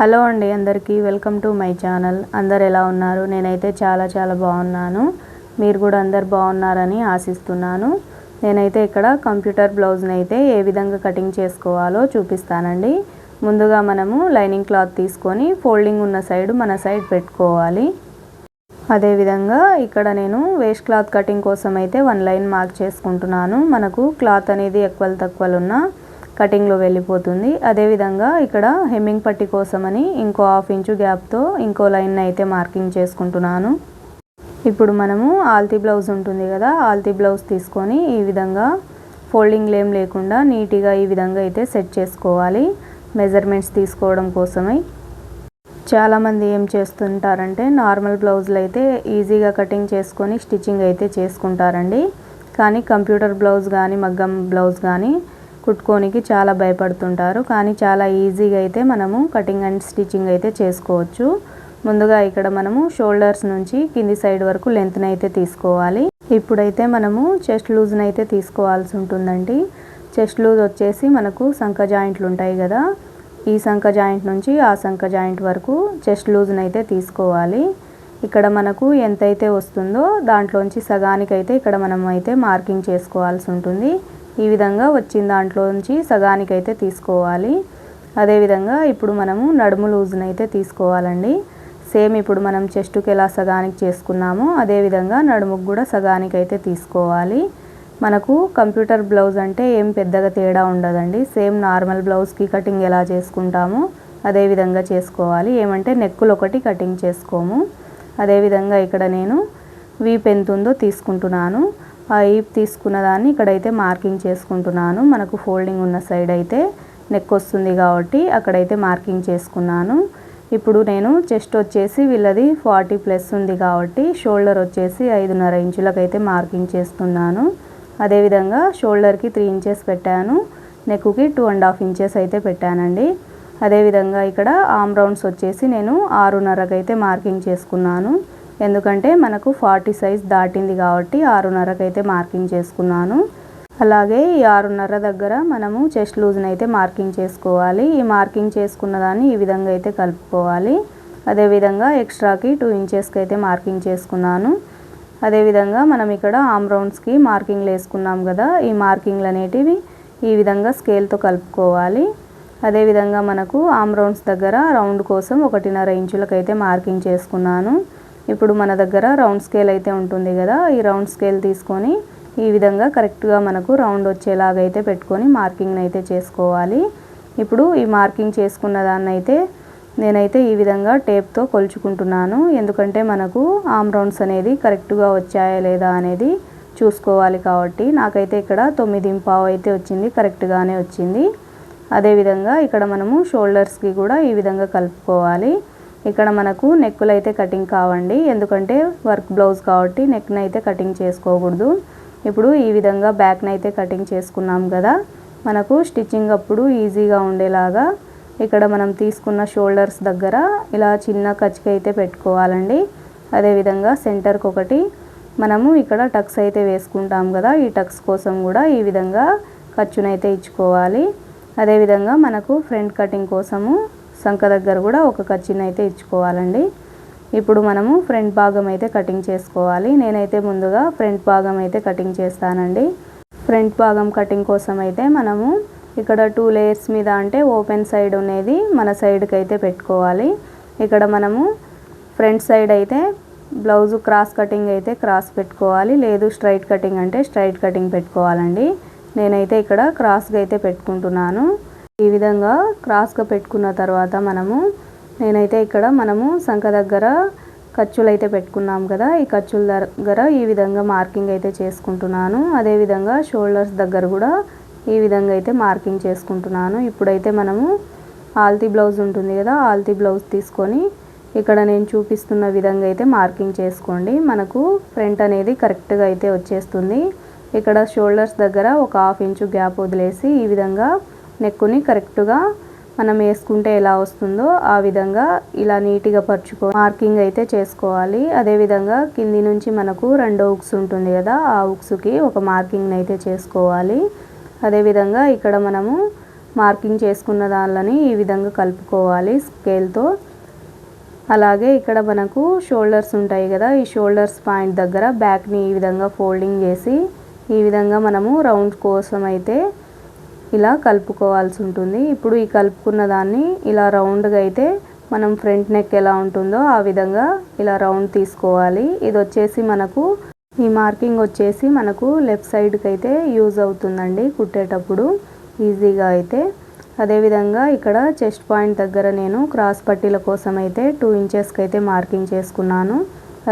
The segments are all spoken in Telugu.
హలో అండి అందరికీ వెల్కమ్ టు మై ఛానల్. అందరు ఎలా ఉన్నారు? నేనైతే చాలా చాలా బాగున్నాను. మీరు కూడా అందరు బాగున్నారని ఆశిస్తున్నాను. నేనైతే ఇక్కడ కంప్యూటర్ బ్లౌజ్ని అయితే ఏ విధంగా కటింగ్ చేసుకోవాలో చూపిస్తానండి. ముందుగా మనము లైనింగ్ క్లాత్ తీసుకొని ఫోల్డింగ్ ఉన్న సైడ్ మన సైడ్ పెట్టుకోవాలి. అదేవిధంగా ఇక్కడ నేను వేస్ట్ క్లాత్ కటింగ్ కోసం అయితే వన్ లైన్ మార్క్ చేసుకుంటున్నాను. మనకు క్లాత్ అనేది ఎక్కువలు తక్కువలు ఉన్నా కటింగ్లో వెళ్ళిపోతుంది. అదేవిధంగా ఇక్కడ హెమ్మింగ్ పట్టి కోసమని ఇంకో హాఫ్ ఇంచు గ్యాప్తో ఇంకో లైన్ అయితే మార్కింగ్ చేసుకుంటున్నాను. ఇప్పుడు మనము ఆల్తీ బ్లౌజ్ ఉంటుంది కదా ఆల్తీ బ్లౌజ్ తీసుకొని ఈ విధంగా ఫోల్డింగ్ లేం లేకుండా నీట్గా ఈ విధంగా అయితే సెట్ చేసుకోవాలి. మెజర్మెంట్స్ తీసుకోవడం కోసమై. చాలామంది ఏం చేస్తుంటారంటే నార్మల్ బ్లౌజులు అయితే ఈజీగా కటింగ్ చేసుకొని స్టిచ్చింగ్ అయితే చేసుకుంటారండి. కానీ కంప్యూటర్ బ్లౌజ్ కానీ మగ్గం బ్లౌజ్ కానీ కుట్టుకోనికి చాలా భయపడుతుంటారు. కానీ చాలా ఈజీగా అయితే మనము కటింగ్ అండ్ స్టిచ్చింగ్ అయితే చేసుకోవచ్చు. ముందుగా ఇక్కడ మనము షోల్డర్స్ నుంచి కింది సైడ్ వరకు లెంత్ని అయితే తీసుకోవాలి. ఇప్పుడైతే మనము చెస్ట్ లూజ్ని అయితే తీసుకోవాల్సి ఉంటుందండి. చెస్ట్ లూజ్ వచ్చేసి మనకు సంఖ జాయింట్లు ఉంటాయి కదా. ఈ సంఖ జాయింట్ నుంచి ఆ సంఖ జాయింట్ వరకు చెస్ట్ లూజ్ని అయితే తీసుకోవాలి. ఇక్కడ మనకు ఎంతైతే వస్తుందో దాంట్లోంచి సగానికైతే ఇక్కడ మనం అయితే మార్కింగ్ చేసుకోవాల్సి ఉంటుంది. ఈ విధంగా వచ్చిన దాంట్లోంచి సగానికి అయితే తీసుకోవాలి. అదేవిధంగా ఇప్పుడు మనము నడుము లూజ్ని అయితే తీసుకోవాలండి. సేమ్ ఇప్పుడు మనం చెస్టుకి ఎలా సగానికి చేసుకున్నామో అదేవిధంగా నడుముకు కూడా సగానికి అయితే తీసుకోవాలి. మనకు కంప్యూటర్ బ్లౌజ్ అంటే ఏం పెద్దగా తేడా ఉండదండి. సేమ్ నార్మల్ బ్లౌజ్కి కటింగ్ ఎలా చేసుకుంటామో అదేవిధంగా చేసుకోవాలి. ఏమంటే నెక్కులు ఒకటి కటింగ్ చేసుకోము. అదేవిధంగా ఇక్కడ నేను వీప్ ఎంత ఉందో తీసుకుంటున్నాను. ఆ తీసుకున్న దాన్ని ఇక్కడైతే మార్కింగ్ చేసుకుంటున్నాను. మనకు ఫోల్డింగ్ ఉన్న సైడ్ అయితే నెక్ వస్తుంది కాబట్టి అక్కడైతే మార్కింగ్ చేసుకున్నాను. ఇప్పుడు నేను చెస్ట్ వచ్చేసి వీళ్ళది ఫార్టీ ప్లస్ ఉంది కాబట్టి షోల్డర్ వచ్చేసి ఐదున్నర ఇంచులకైతే మార్కింగ్ చేస్తున్నాను. అదేవిధంగా షోల్డర్కి త్రీ ఇంచెస్ పెట్టాను. నెక్కి టూ అండ్ హాఫ్ ఇంచెస్ అయితే పెట్టానండి. అదేవిధంగా ఇక్కడ ఆమ్ రౌండ్స్ వచ్చేసి నేను ఆరున్నరకైతే మార్కింగ్ చేసుకున్నాను. ఎందుకంటే మనకు ఫార్టీ సైజ్ దాటింది కాబట్టి ఆరున్నరకు అయితే మార్కింగ్ చేసుకున్నాను. అలాగే ఈ ఆరున్నర దగ్గర మనము చెస్ట్ లూజ్ని అయితే మార్కింగ్ చేసుకోవాలి. ఈ మార్కింగ్ చేసుకున్న దాన్ని ఈ విధంగా అయితే కలుపుకోవాలి. అదేవిధంగా ఎక్స్ట్రాకి టూ ఇంచెస్కి అయితే మార్కింగ్ చేసుకున్నాను. అదేవిధంగా మనం ఇక్కడ ఆమ్ రౌండ్స్కి మార్కింగ్లు వేసుకున్నాం కదా ఈ మార్కింగ్లు అనేటివి ఈ విధంగా స్కేల్తో కలుపుకోవాలి. అదేవిధంగా మనకు ఆమ్ రౌండ్స్ దగ్గర రౌండ్ కోసం ఒకటిన్నర ఇంచులకైతే మార్కింగ్ చేసుకున్నాను. ఇప్పుడు మన దగ్గర రౌండ్ స్కేల్ అయితే ఉంటుంది కదా ఈ రౌండ్ స్కేల్ తీసుకొని ఈ విధంగా కరెక్ట్గా మనకు రౌండ్ వచ్చేలాగైతే పెట్టుకొని మార్కింగ్ అయితే చేసుకోవాలి. ఇప్పుడు ఈ మార్కింగ్ చేసుకున్న దాన్ని అయితే నేనైతే ఈ విధంగా టేప్తో కొలుచుకుంటున్నాను. ఎందుకంటే మనకు ఆమ్ రౌండ్స్ అనేది కరెక్ట్గా వచ్చాయా లేదా అనేది చూసుకోవాలి కాబట్టి నాకైతే ఇక్కడ తొమ్మిది పావు అయితే వచ్చింది కరెక్ట్గానే వచ్చింది. అదేవిధంగా ఇక్కడ మనము షోల్డర్స్కి కూడా ఈ విధంగా కలుపుకోవాలి. ఇక్కడ మనకు నెక్కులు అయితే కటింగ్ కావండి. ఎందుకంటే వర్క్ బ్లౌజ్ కాబట్టి నెక్ని అయితే కటింగ్ చేసుకోకూడదు. ఇప్పుడు ఈ విధంగా బ్యాక్ని అయితే కటింగ్ చేసుకున్నాం కదా. మనకు స్టిచ్చింగ్ అప్పుడు ఈజీగా ఉండేలాగా ఇక్కడ మనం తీసుకున్న షోల్డర్స్ దగ్గర ఇలా చిన్న కచ్చిక అయితే పెట్టుకోవాలండి. అదేవిధంగా సెంటర్కి ఒకటి మనము ఇక్కడ టక్స్ అయితే వేసుకుంటాం కదా. ఈ టక్స్ కోసం కూడా ఈ విధంగా ఖర్చునైతే ఇచ్చుకోవాలి. అదేవిధంగా మనకు ఫ్రంట్ కటింగ్ కోసము సంఖ దగ్గర కూడా ఒక ఖర్చుని అయితే ఇచ్చుకోవాలండి. ఇప్పుడు మనము ఫ్రంట్ భాగం అయితే కటింగ్ చేసుకోవాలి. నేనైతే ముందుగా ఫ్రంట్ భాగం అయితే కటింగ్ చేస్తానండి. ఫ్రంట్ భాగం కటింగ్ కోసం అయితే మనము ఇక్కడ టూ లేయర్స్ మీద అంటే ఓపెన్ సైడ్ అనేది మన సైడ్కి అయితే పెట్టుకోవాలి. ఇక్కడ మనము ఫ్రంట్ సైడ్ అయితే బ్లౌజ్ క్రాస్ కటింగ్ అయితే క్రాస్ పెట్టుకోవాలి. లేదు స్ట్రైట్ కటింగ్ అంటే స్ట్రైట్ కటింగ్ పెట్టుకోవాలండి. నేనైతే ఇక్కడ క్రాస్గా అయితే పెట్టుకుంటున్నాను. ఈ విధంగా క్రాస్గా పెట్టుకున్న తర్వాత మనము నేనైతే ఇక్కడ మనము సంఖ దగ్గర ఖర్చులు అయితే పెట్టుకున్నాం కదా ఈ ఖర్చుల దగ్గర ఈ విధంగా మార్కింగ్ అయితే చేసుకుంటున్నాను. అదేవిధంగా షోల్డర్స్ దగ్గర కూడా ఈ విధంగా అయితే మార్కింగ్ చేసుకుంటున్నాను. ఇప్పుడైతే మనము ఆల్తీ బ్లౌజ్ ఉంటుంది కదా ఆల్తీ బ్లౌజ్ తీసుకొని ఇక్కడ నేను చూపిస్తున్న విధంగా అయితే మార్కింగ్ చేసుకోండి. మనకు ఫ్రంట్ అనేది కరెక్ట్గా అయితే వచ్చేస్తుంది. ఇక్కడ షోల్డర్స్ దగ్గర ఒక హాఫ్ ఇంచు గ్యాప్ వదిలేసి ఈ విధంగా నెక్కుని కరెక్ట్గా మనం వేసుకుంటే ఎలా వస్తుందో ఆ విధంగా ఇలా నీట్గా పరుచుకో మార్కింగ్ అయితే చేసుకోవాలి. అదేవిధంగా కింది నుంచి మనకు రెండో ఉక్స్ ఉంటుంది కదా ఆ ఉక్స్కి ఒక మార్కింగ్ని అయితే చేసుకోవాలి. అదేవిధంగా ఇక్కడ మనము మార్కింగ్ చేసుకున్న దానిని ఈ విధంగా కలుపుకోవాలి స్కేల్తో. అలాగే ఇక్కడ మనకు షోల్డర్స్ ఉంటాయి కదా ఈ షోల్డర్స్ పాయింట్ దగ్గర బ్యాక్ని ఈ విధంగా ఫోల్డింగ్ చేసి ఈ విధంగా మనము రౌండ్ కోసం అయితే ఇలా కలుపుకోవాల్సి ఉంటుంది. ఇప్పుడు ఈ కలుపుకున్న దాన్ని ఇలా రౌండ్గా అయితే మనం ఫ్రంట్ నెక్ ఎలా ఉంటుందో ఆ విధంగా ఇలా రౌండ్ తీసుకోవాలి. ఇది వచ్చేసి మనకు ఈ మార్కింగ్ వచ్చేసి మనకు లెఫ్ట్ సైడ్కి అయితే యూజ్ అవుతుందండి కుట్టేటప్పుడు. ఈజీగా అయితే. అదేవిధంగా ఇక్కడ చెస్ట్ పాయింట్ దగ్గర నేను క్రాస్ పట్టీల కోసం అయితే టూ ఇంచెస్కి అయితే మార్కింగ్ చేసుకున్నాను.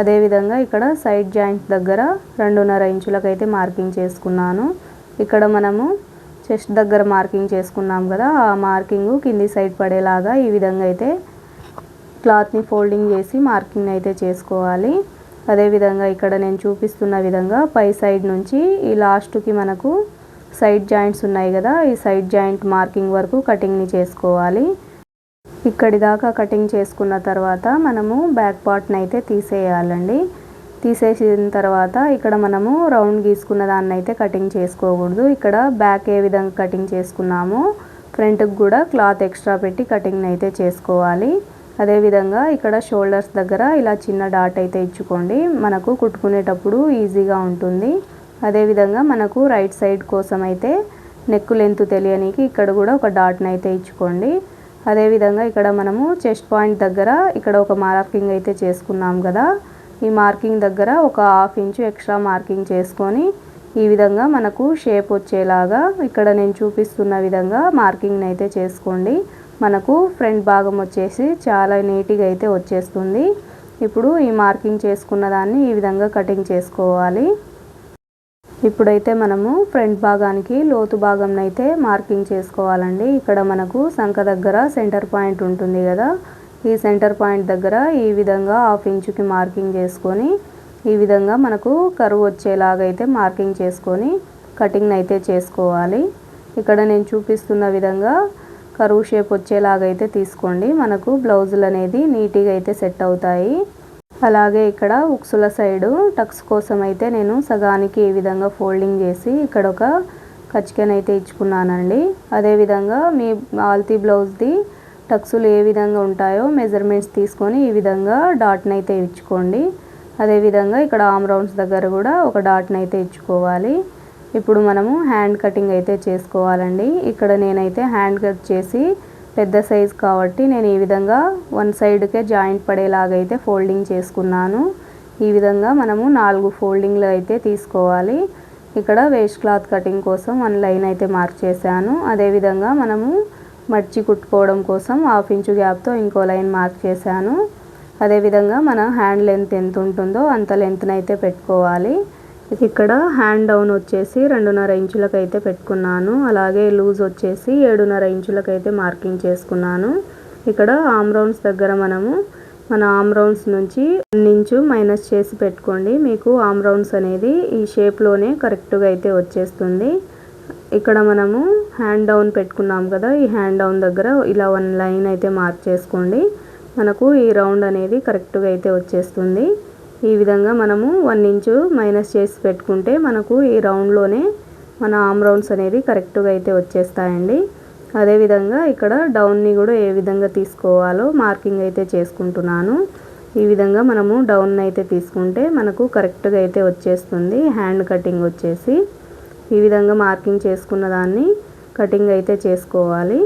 అదేవిధంగా ఇక్కడ సైడ్ జాయింట్ దగ్గర రెండున్నర ఇంచులకు అయితే మార్కింగ్ చేసుకున్నాను. ఇక్కడ మనము చెస్ట్ దగ్గర మార్కింగ్ చేసుకున్నాం కదా ఆ మార్కింగ్ కింది సైడ్ పడేలాగా ఈ విధంగా అయితే క్లాత్ని ఫోల్డింగ్ చేసి మార్కింగ్ అయితే చేసుకోవాలి. అదేవిధంగా ఇక్కడ నేను చూపిస్తున్న విధంగా పై సైడ్ నుంచి ఈ లాస్ట్కి మనకు సైడ్ జాయింట్స్ ఉన్నాయి కదా ఈ సైడ్ జాయింట్ మార్కింగ్ వరకు కటింగ్ని చేసుకోవాలి. ఇక్కడి దాకా కటింగ్ చేసుకున్న తర్వాత మనము బ్యాక్ పార్ట్ని అయితే తీసేయాలండి. తీసేసిన తర్వాత ఇక్కడ మనము రౌండ్ గీసుకున్న దాన్ని అయితే కటింగ్ చేసుకోకూడదు. ఇక్కడ బ్యాక్ ఏ విధంగా కటింగ్ చేసుకున్నామో ఫ్రంట్కి కూడా క్లాత్ ఎక్స్ట్రా పెట్టి కటింగ్ అయితే చేసుకోవాలి. అదేవిధంగా ఇక్కడ షోల్డర్స్ దగ్గర ఇలా చిన్న డాట్ అయితే ఇచ్చుకోండి. మనకు కుట్టుకునేటప్పుడు ఈజీగా ఉంటుంది. అదేవిధంగా మనకు రైట్ సైడ్ కోసం అయితే నెక్ లెంత్ తెలియనికి ఇక్కడ కూడా ఒక డాట్ని అయితే ఇచ్చుకోండి. అదేవిధంగా ఇక్కడ మనము చెస్ట్ పాయింట్ దగ్గర ఇక్కడ ఒక మార్కింగ్ అయితే చేసుకున్నాం కదా. ఈ మార్కింగ్ దగ్గర ఒక హాఫ్ ఇంచు ఎక్స్ట్రా మార్కింగ్ చేసుకొని ఈ విధంగా మనకు షేప్ వచ్చేలాగా ఇక్కడ నేను చూపిస్తున్న విధంగా మార్కింగ్ అయితే చేసుకోండి. మనకు ఫ్రంట్ భాగం వచ్చేసి చాలా నీట్గా అయితే వచ్చేస్తుంది. ఇప్పుడు ఈ మార్కింగ్ చేసుకున్న దాన్ని ఈ విధంగా కటింగ్ చేసుకోవాలి. ఇప్పుడైతే మనము ఫ్రంట్ భాగానికి లోతు భాగం అయితే మార్కింగ్ చేసుకోవాలండి. ఇక్కడ మనకు సంఖ దగ్గర సెంటర్ పాయింట్ ఉంటుంది కదా ఈ సెంటర్ పాయింట్ దగ్గర ఈ విధంగా హాఫ్ ఇంచుకి మార్కింగ్ చేసుకొని ఈ విధంగా మనకు కరువు వచ్చేలాగా అయితే మార్కింగ్ చేసుకొని కటింగ్ అయితే చేసుకోవాలి. ఇక్కడ నేను చూపిస్తున్న విధంగా కరువు షేప్ వచ్చేలాగా అయితే తీసుకోండి. మనకు బ్లౌజులు అనేది నీట్గా అయితే సెట్ అవుతాయి. అలాగే ఇక్కడ ఉక్సుల సైడు టక్స్ కోసం అయితే నేను సగానికి ఈ విధంగా ఫోల్డింగ్ చేసి ఇక్కడ ఒక కచ్చికన్ అయితే ఇచ్చుకున్నానండి అదేవిధంగా మీ ఆల్తీ బ్లౌజ్ది టక్సులు ఏ విధంగా ఉంటాయో మెజర్మెంట్స్ తీసుకొని ఈ విధంగా డాట్ని అయితే ఇచ్చుకోండి. అదేవిధంగా ఇక్కడ ఆమ్ రౌండ్స్ దగ్గర కూడా ఒక డాట్ని అయితే ఇచ్చుకోవాలి. ఇప్పుడు మనము హ్యాండ్ కటింగ్ అయితే చేసుకోవాలండి. ఇక్కడ నేనైతే హ్యాండ్ కట్ చేసి పెద్ద సైజ్ కాబట్టి నేను ఈ విధంగా వన్ సైడ్కే జాయింట్ పడేలాగైతే ఫోల్డింగ్ చేసుకున్నాను. ఈ విధంగా మనము నాలుగు ఫోల్డింగ్లు అయితే తీసుకోవాలి. ఇక్కడ వేస్ట్ క్లాత్ కటింగ్ కోసం వన్ లైన్ అయితే మార్క్ చేశాను. అదేవిధంగా మనము మర్చి కుట్టుకోవడం కోసం హాఫ్ ఇంచు గ్యాప్తో ఇంకో లైన్ మార్క్ చేశాను. అదేవిధంగా మన హ్యాండ్ లెంత్ ఎంత ఉంటుందో అంత లెంత్ని అయితే పెట్టుకోవాలి. ఇక్కడ హ్యాండ్ డౌన్ వచ్చేసి రెండున్నర ఇంచులకు అయితే పెట్టుకున్నాను. అలాగే లూజ్ వచ్చేసి ఏడున్నర ఇంచులకు అయితే మార్కింగ్ చేసుకున్నాను. ఇక్కడ ఆమ్ రౌండ్స్ దగ్గర మనము మన ఆమ్ రౌండ్స్ నుంచి ఇంచు మైనస్ చేసి పెట్టుకోండి. మీకు ఆమ్ రౌండ్స్ అనేది ఈ షేప్లోనే కరెక్ట్గా అయితే వచ్చేస్తుంది. ఇక్కడ మనము హ్యాండ్ డౌన్ పెట్టుకున్నాం కదా ఈ హ్యాండ్ డౌన్ దగ్గర ఇలా వన్ లైన్ అయితే మార్క్ చేసుకోండి. మనకు ఈ రౌండ్ అనేది కరెక్ట్గా అయితే వచ్చేస్తుంది. ఈ విధంగా మనము వన్ ఇంచు మైనస్ చేసి పెట్టుకుంటే మనకు ఈ రౌండ్లోనే మన ఆమ్ రౌండ్స్ అనేది కరెక్ట్గా అయితే వచ్చేస్తాయండి. అదేవిధంగా ఇక్కడ డౌన్ని కూడా ఏ విధంగా తీసుకోవాలో మార్కింగ్ అయితే చేసుకుంటున్నాను. ఈ విధంగా మనము డౌన్ అయితే తీసుకుంటే మనకు కరెక్ట్గా అయితే వచ్చేస్తుంది. హ్యాండ్ కటింగ్ వచ్చేసి ఈ విధంగా మార్కింగ్ చేసుకున్న దాన్ని కటింగ్ అయితే చేసుకోవాలి.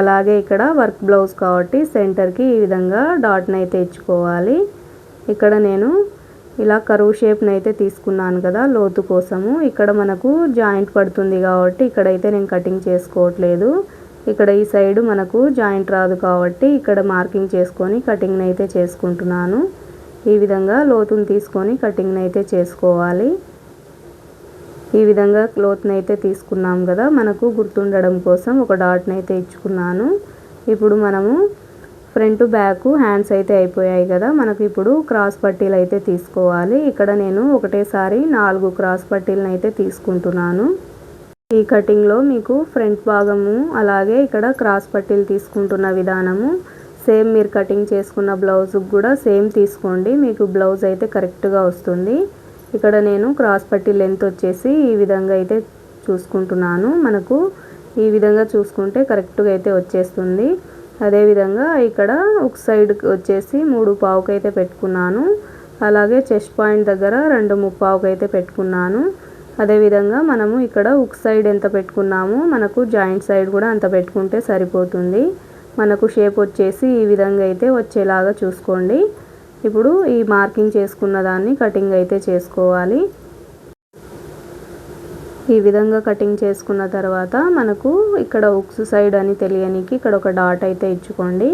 అలాగే ఇక్కడ వర్క్ బ్లౌజ్ కాబట్టి సెంటర్కి ఈ విధంగా డాట్ని అయితే ఇచ్చుకోవాలి. ఇక్కడ నేను ఇలా కరువు షేప్ని అయితే తీసుకున్నాను కదా లోతు కోసము. ఇక్కడ మనకు జాయింట్ పడుతుంది కాబట్టి ఇక్కడైతే నేను కటింగ్ చేసుకోవట్లేదు. ఇక్కడ ఈ సైడ్ మనకు జాయింట్ రాదు కాబట్టి ఇక్కడ మార్కింగ్ చేసుకొని కటింగ్ని అయితే చేసుకుంటున్నాను. ఈ విధంగా లోతుని తీసుకొని కటింగ్ని అయితే చేసుకోవాలి. ఈ విధంగా క్లోత్ని అయితే తీసుకున్నాం కదా మనకు గుర్తుండడం కోసం ఒక డాట్ని అయితే ఇచ్చుకున్నాను. ఇప్పుడు మనము ఫ్రంట్ బ్యాక్ హ్యాండ్స్ అయితే అయిపోయాయి కదా మనకు ఇప్పుడు క్రాస్ పట్టీలు అయితే తీసుకోవాలి. ఇక్కడ నేను ఒకటేసారి నాలుగు క్రాస్ పట్టీలను అయితే తీసుకుంటున్నాను. ఈ కటింగ్లో మీకు ఫ్రంట్ భాగము అలాగే ఇక్కడ క్రాస్ పట్టీలు తీసుకుంటున్న విధానము సేమ్ మీరు కటింగ్ చేసుకున్న బ్లౌజ్కి కూడా సేమ్ తీసుకోండి. మీకు బ్లౌజ్ అయితే కరెక్ట్గా వస్తుంది. ఇక్కడ నేను క్రాస్ పట్టి లెంత్ వచ్చేసి ఈ విధంగా అయితే చూసుకుంటున్నాను. మనకు ఈ విధంగా చూసుకుంటే కరెక్ట్గా అయితే వచ్చేస్తుంది. అదేవిధంగా ఇక్కడ ఒక సైడ్ వచ్చేసి మూడు పావుకి అయితే పెట్టుకున్నాను. అలాగే చెస్ట్ పాయింట్ దగ్గర రెండు ముప్పావుకి అయితే పెట్టుకున్నాను అదేవిధంగా మనము ఇక్కడ ఉక్ సైడ్ ఎంత పెట్టుకున్నామో మనకు జాయింట్ సైడ్ కూడా అంత పెట్టుకుంటే సరిపోతుంది. మనకు షేప్ వచ్చేసి ఈ విధంగా అయితే వచ్చేలాగా చూసుకోండి. ఇప్పుడు ఈ మార్కింగ్ చేసుకున్న దాన్ని కటింగ్ అయితే చేసుకోవాలి. ఈ విధంగా కటింగ్ చేసుకున్న తర్వాత మనకు ఇక్కడ ఉక్స్ సైడ్ అని తెలియనికి ఇక్కడ ఒక డాట్ అయితే ఇచ్చుకోండి.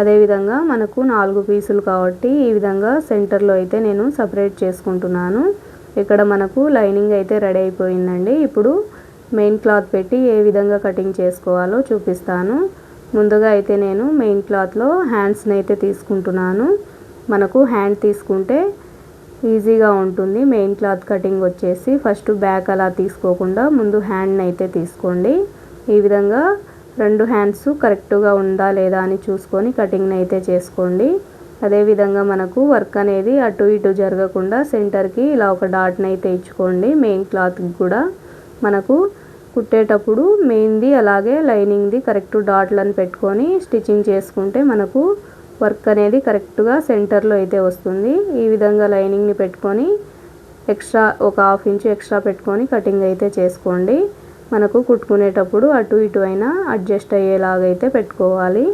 అదేవిధంగా మనకు నాలుగు పీసులు కాబట్టి ఈ విధంగా సెంటర్లో అయితే నేను సపరేట్ చేసుకుంటున్నాను. ఇక్కడ మనకు లైనింగ్ అయితే రెడీ అయిపోయిందండి. ఇప్పుడు మెయిన్ క్లాత్ పెట్టి ఏ విధంగా కటింగ్ చేసుకోవాలో చూపిస్తాను. ముందుగా అయితే నేను మెయిన్ క్లాత్లో హ్యాండ్స్ని అయితే తీసుకుంటున్నాను. మనకు హ్యాండ్ తీసుకుంటే ఈజీగా ఉంటుంది. మెయిన్ క్లాత్ కటింగ్ వచ్చేసి ఫస్ట్ బ్యాక్ అలా తీసుకోకుండా ముందు హ్యాండ్ని అయితే తీసుకోండి. ఈ విధంగా రెండు హ్యాండ్స్ కరెక్ట్గా ఉందా లేదా అని చూసుకొని కటింగ్ని అయితే చేసుకోండి. అదేవిధంగా మనకు వర్క్ అనేది అటు ఇటు జరగకుండా సెంటర్కి ఇలా ఒక డాట్ని అయితే ఇచ్చుకోండి. మెయిన్ క్లాత్కి కూడా మనకు కుట్టేటప్పుడు మెయిన్ది అలాగే లైనింగ్ది కరెక్ట్ డాట్లను పెట్టుకొని స్టిచ్చింగ్ చేసుకుంటే మనకు వర్క్ అనేది కరెక్ట్గా సెంటర్లో అయితే వస్తుంది. ఈ విధంగా లైనింగ్ని పెట్టుకొని ఎక్స్ట్రా ఒక హాఫ్ ఇంచు ఎక్స్ట్రా పెట్టుకొని కటింగ్ అయితే చేసుకోండి. మనకు కుట్టుకునేటప్పుడు అటు ఇటు అయినా అడ్జస్ట్ అయ్యేలాగైతే పెట్టుకోవాలి.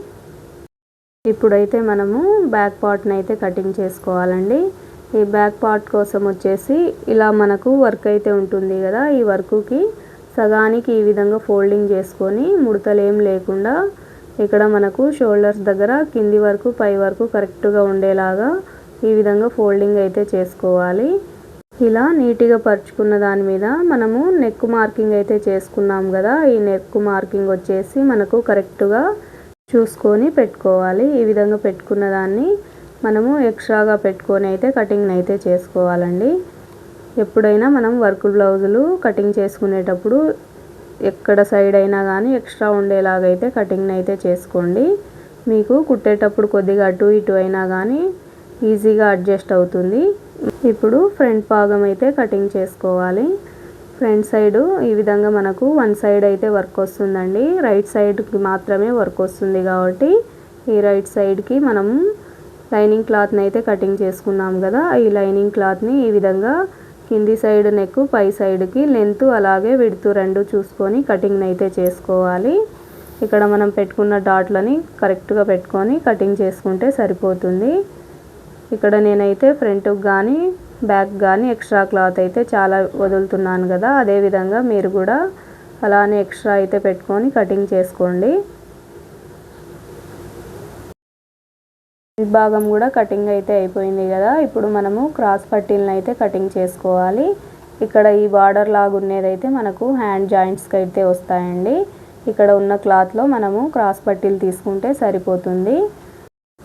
ఇప్పుడైతే మనము బ్యాక్ పార్ట్ని అయితే కటింగ్ చేసుకోవాలండి. ఈ బ్యాక్ పార్ట్ కోసం వచ్చేసి ఇలా మనకు వర్క్ అయితే ఉంటుంది కదా ఈ వర్క్కి సగానికి ఈ విధంగా ఫోల్డింగ్ చేసుకొని ముడతలు ఏం లేకుండా ఇక్కడ మనకు షోల్డర్స్ దగ్గర కింది వరకు పై వరకు కరెక్ట్గా ఉండేలాగా ఈ విధంగా ఫోల్డింగ్ అయితే చేసుకోవాలి. ఇలా నీట్గా పరుచుకున్న దాని మీద మనము నెక్ మార్కింగ్ అయితే చేసుకున్నాం కదా ఈ నెక్ మార్కింగ్ వచ్చేసి మనకు కరెక్ట్గా చూసుకొని పెట్టుకోవాలి. ఈ విధంగా పెట్టుకున్న దాన్ని మనము ఎక్స్ట్రాగా పెట్టుకొని అయితే కటింగ్ అయితే చేసుకోవాలండి. ఎప్పుడైనా మనం వర్క్ బ్లౌజులు కటింగ్ చేసుకునేటప్పుడు ఎక్కడ సైడ్ అయినా కానీ ఎక్స్ట్రా ఉండేలాగైతే కటింగ్ అయితే చేసుకోండి. మీకు కుట్టేటప్పుడు కొద్దిగా అటు ఇటు అయినా కానీ ఈజీగా అడ్జస్ట్ అవుతుంది. ఇప్పుడు ఫ్రంట్ భాగం అయితే కటింగ్ చేసుకోవాలి. ఫ్రంట్ సైడ్ ఈ విధంగా మనకు వన్ సైడ్ అయితే వర్క్ వస్తుందండి. రైట్ సైడ్కి మాత్రమే వర్క్ వస్తుంది కాబట్టి ఈ రైట్ సైడ్కి మనం లైనింగ్ క్లాత్ని అయితే కటింగ్ చేసుకున్నాం కదా ఈ లైనింగ్ క్లాత్ని ఈ విధంగా కింది సైడ్ నెక్ పై సైడ్కి లెంత్ అలాగే విడుతూ రెండు చూసుకొని కటింగ్ అయితే చేసుకోవాలి. ఇక్కడ మనం పెట్టుకున్న డాట్లని కరెక్ట్గా పెట్టుకొని కటింగ్ చేసుకుంటే సరిపోతుంది. ఇక్కడ నేనైతే ఫ్రంట్కి కానీ బ్యాక్ కానీ ఎక్స్ట్రా క్లాత్ అయితే చాలా వదులుతున్నాను కదా. అదేవిధంగా మీరు కూడా అలానే ఎక్స్ట్రా అయితే పెట్టుకొని కటింగ్ చేసుకోండి. భాగం కూడా కటింగ్ అయితే అయిపోయింది కదా. ఇప్పుడు మనము క్రాస్ పట్టీలను అయితే కటింగ్ చేసుకోవాలి. ఇక్కడ ఈ బార్డర్ లాగా ఉన్నదైతే మనకు హ్యాండ్ జాయింట్స్కి అయితే వస్తాయండి. ఇక్కడ ఉన్న క్లాత్లో మనము క్రాస్ పట్టీలు తీసుకుంటే సరిపోతుంది.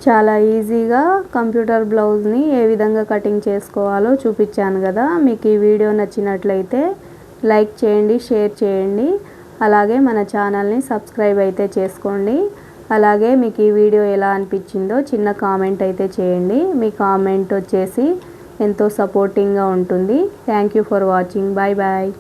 చాలా ఈజీగా కంప్యూటర్ బ్లౌజ్ని ఏ విధంగా కటింగ్ చేసుకోవాలో చూపించాను కదా. మీకు ఈ వీడియో నచ్చినట్లయితే లైక్ చేయండి షేర్ చేయండి. అలాగే మన ఛానల్ని సబ్స్క్రైబ్ అయితే చేసుకోండి. అలాగే మీకు ఈ వీడియో ఎలా అనిపించిందో చిన్న కామెంట్ అయితే చేయండి. మీ కామెంట్ వచ్చేసి ఎంతో సపోర్టింగ్గా ఉంటుంది. Thank you for watching bye bye